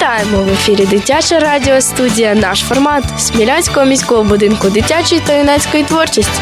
Вітаємо в ефірі Дитяча радіостудія. Наш формат Смілянського міського будинку дитячої та юнацької творчості.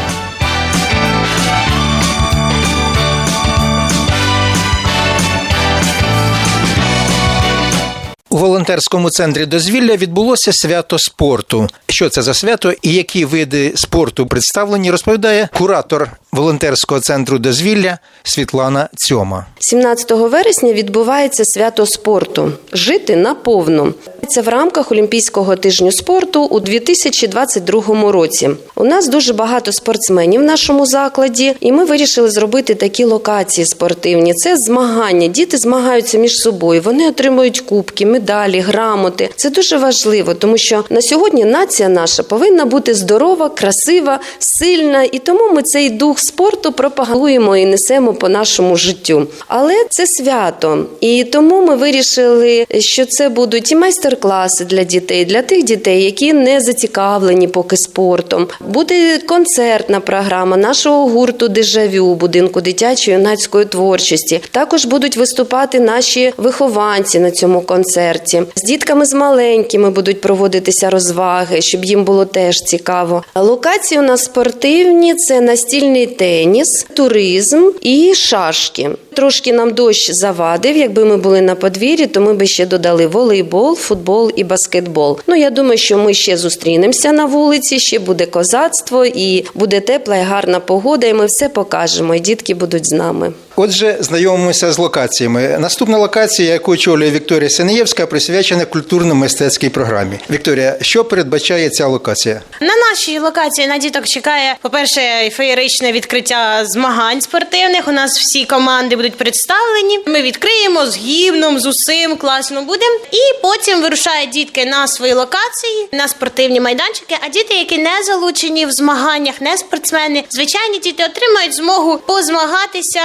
У волонтерському центрі дозвілля відбулося свято спорту. Що це за свято і які види спорту представлені, розповідає куратор волонтерського центру дозвілля Світлана Цьома. 17 вересня відбувається свято спорту Жити наповну. Це в рамках Олімпійського тижню спорту у 2022 році. У нас дуже багато спортсменів в нашому закладі, і ми вирішили зробити такі локації спортивні. Це змагання. Діти змагаються між собою. Вони отримують кубки, медалі, грамоти. Це дуже важливо, тому що на сьогодні нація наша повинна бути здорова, красива, сильна, і тому ми цей дух спорту пропагуємо і несемо по нашому життю. Але це свято, і тому ми вирішили, що це будуть і майстер-класи для дітей, для тих дітей, які не зацікавлені поки спортом. Буде концертна програма нашого гурту Дежавю будинку дитячої юнацької творчості. Також будуть виступати наші вихованці на цьому концерті. З дітками з маленькими будуть проводитися розваги, щоб їм було теж цікаво. Локації у нас спортивні: це настільний теніс, туризм і шашки. Трошки нам дощ завадив. Якби ми були на подвір'ї, то ми би ще додали волейбол, футбол і баскетбол. Ну я думаю, що ми ще зустрінемося на вулиці. Ще буде козацтво, і буде тепла і гарна погода. І ми все покажемо. І дітки будуть з нами. Отже, знайомимося з локаціями. Наступна локація, яку очолює Вікторія Синеєвська, присвячена культурно-мистецькій програмі. Вікторія, що передбачає ця локація? На нашій локації на діток чекає, по-перше, феєричне відкриття змагань спортивних. У нас всі команди будуть представлені. Ми відкриємо з гімном, з усім класно буде. І потім вирушають дітки на свої локації, на спортивні майданчики. А діти, які не залучені в змаганнях, не спортсмени, звичайні діти отримають змогу позмагатися,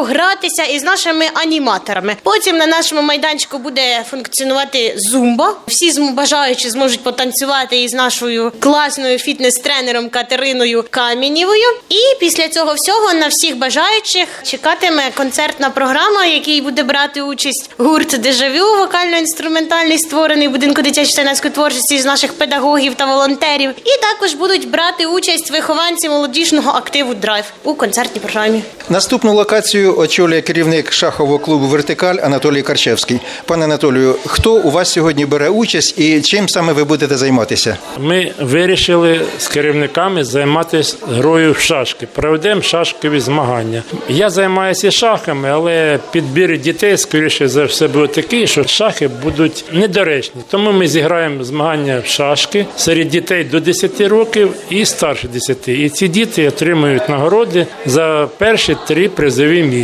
погратися із нашими аніматорами. Потім на нашому майданчику буде функціонувати зумба. Всі зм- бажаючі зможуть потанцювати із нашою класною фітнес-тренером Катериною Камінєвою. І після цього всього на всіх бажаючих чекатиме концертна програма, якій буде брати участь гурт Дежавю, вокально-інструментальний створений в будинку та творчості з наших педагогів та волонтерів. І також будуть брати участь вихованці молодіжного активу Драйв у концертній програмі. Наступну локацію очолює керівник шахового клубу Вертикаль Анатолій Карчевський. Пане Анатолію, хто у вас сьогодні бере участь і чим саме ви будете займатися? Ми вирішили з керівниками займатися грою в шашки. Проведемо шашкові змагання. Я займаюся шахами, але підбір дітей, скоріше за все, буде такий, що шахи будуть недоречні. Тому ми зіграємо змагання в шашки серед дітей до 10 років і старше 10. І ці діти отримують нагороди за перші три призові місця.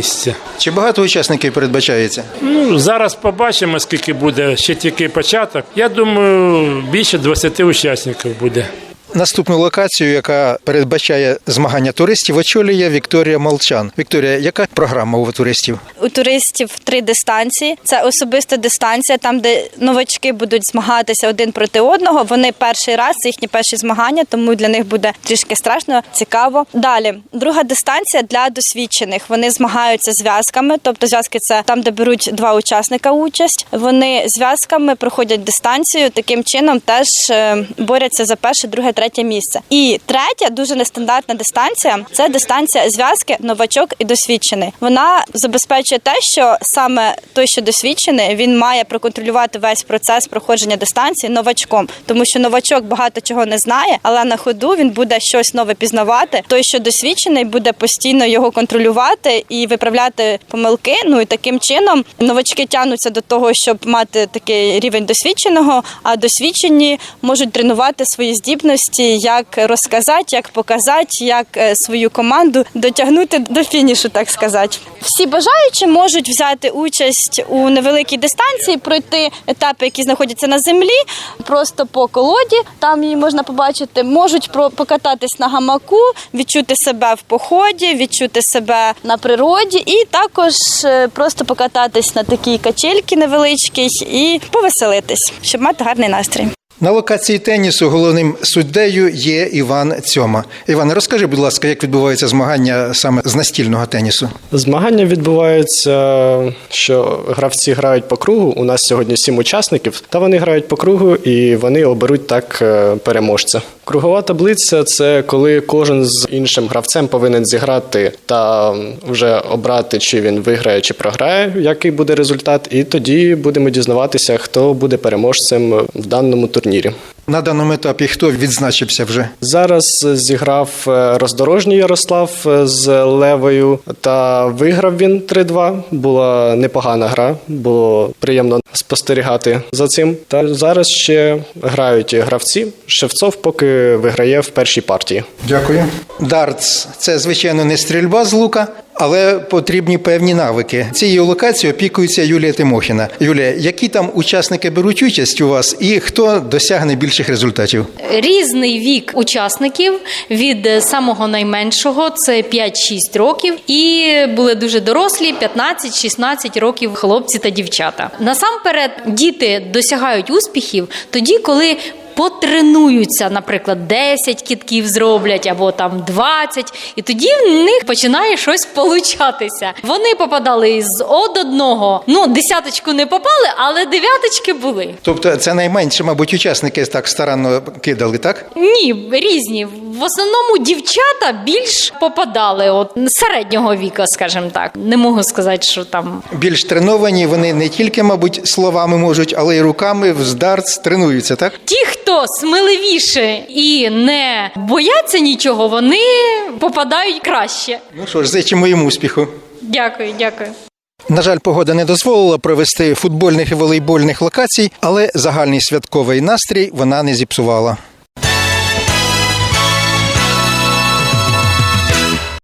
Чи багато учасників передбачається? Ну, зараз побачимо, скільки буде ще тільки початок. Я думаю, більше 20 учасників буде. Наступну локацію, яка передбачає змагання туристів, очолює Вікторія Молчан. Вікторія, яка програма у туристів? У туристів три дистанції. Це особиста дистанція, там де новачки будуть змагатися один проти одного. Вони перший раз це їхні перші змагання, тому для них буде трішки страшно, цікаво. Далі друга дистанція для досвідчених. Вони змагаються зв'язками, тобто зв'язки це там, де беруть два учасника участь. Вони зв'язками проходять дистанцію. Таким чином теж е, борються за перше, друге, третє місце. І третя дуже нестандартна дистанція це дистанція зв'язки новачок і досвідчений. Вона забезпечує те, що саме той, що досвідчений, він має проконтролювати весь процес проходження дистанції новачком, тому що новачок багато чого не знає, але на ходу він буде щось нове пізнавати. Той, що досвідчений, буде постійно його контролювати і виправляти помилки. Ну і таким чином новачки тягнуться до того, щоб мати такий рівень досвідченого, а досвідчені можуть тренувати свої здібності, як розказати, як показати, як е, свою команду дотягнути до фінішу, так сказати. Всі бажаючі можуть взяти участь у невеликій дистанції, пройти етапи, які знаходяться на землі, просто по колоді. Там її можна побачити. Можуть покататись на гамаку, відчути себе в поході, відчути себе на природі, і також е, просто покататись на такій качельці невеличкій і повеселитись, щоб мати гарний настрій. На локації тенісу головним суддею є Іван Цьома. Іван, розкажи, будь ласка, як відбуваються змагання саме з настільного тенісу? Змагання відбуваються, що гравці грають по кругу. У нас сьогодні сім учасників, та вони грають по кругу і вони оберуть так е, переможця. Кругова таблиця це коли кожен з іншим гравцем повинен зіграти та вже обрати, чи він виграє, чи програє, який буде результат, і тоді будемо дізнаватися, хто буде переможцем в даному турнірі. На даному етапі хто відзначився вже? Зараз зіграв е, роздорожній Ярослав е, з левою та виграв він 3-2. Була непогана гра, було приємно спостерігати за цим. Та зараз ще грають гравці. Шевцов поки виграє в першій партії. Дякую. Дартс це звичайно не стрільба з лука, але потрібні певні навики. Цією локацією опікується Юлія Тимохіна. Юлія, які там учасники беруть участь у вас, і хто досягне більших результатів? Різний вік учасників від самого найменшого це 5-6 років, і були дуже дорослі 15-16 років хлопці та дівчата. Насамперед, діти досягають успіхів тоді, коли. Потренуються, наприклад, 10 кітків зроблять або там 20, і тоді в них починає щось получатися. Вони попадали з од одного. Ну, десяточку не попали, але дев'яточки були. Тобто це найменше, мабуть, учасники так старанно кидали, так? Ні, різні. В основному дівчата більш попадали от середнього віку, скажімо так. Не можу сказати, що там Більш треновані, вони не тільки, мабуть, словами можуть, але й руками в дартс тренуються, так? ті, хто сміливіше і не бояться нічого, вони попадають краще. Ну що ж, зичимо їм успіху. Дякую, дякую. На жаль, погода не дозволила провести футбольних і волейбольних локацій, але загальний святковий настрій вона не зіпсувала.